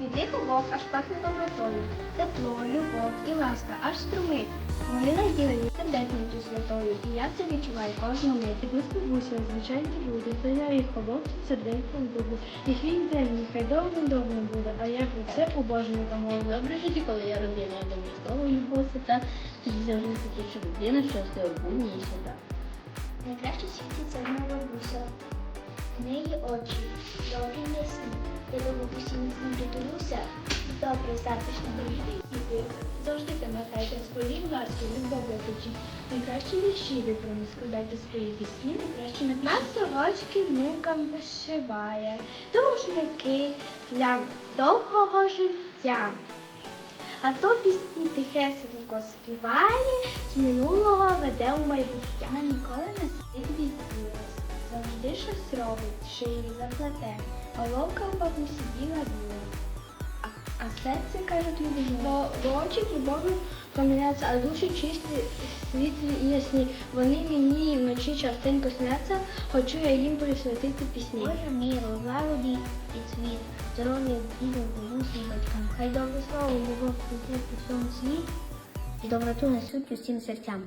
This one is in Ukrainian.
Від їх обох аж пахне добротою. Тепло, любов і ласка, аж струми. Вони наділені сердечністю святою. І я це відчуваю кожну мить. Ми співуся, звичайні люди. Та я їх обох серденьком буду. Їх він день, нехай довго довго буде. А як про це обожнюю домову. Добре жити, коли я родина, я думаю, слово любов свята. Тоді завжди святіша людина, що все обумні і свята. Найкраще світиться в мене бабуся. В неї очі, добрі ясні. Я до бабусі не знаю добре, завжди. І ви завжди пам'ятайте свої ласки, любові печі. Найкращі вірші про них складайте свої пісні, найкраще на Нас сорочки внукам вишиває, рушники для довгого життя. А то пісні тихесенько співає, з минулого веде у майбуття. Вона ніколи не сидить відбулась, завжди щось робить, шиї заплете. Головка у бабусі біла біла. А, а серце, кажуть люди, бо, бо очі любов'ю проміняються, а душі чисті, світлі і ясні. Вони мені вночі частенько сняться, хочу я їм присвятити пісні. Боже мій, розладі і цвіт, здоров'я дітям, і батькам. Хай добре слово, любов прийде по всьому світі, і доброту несуть усім серцям.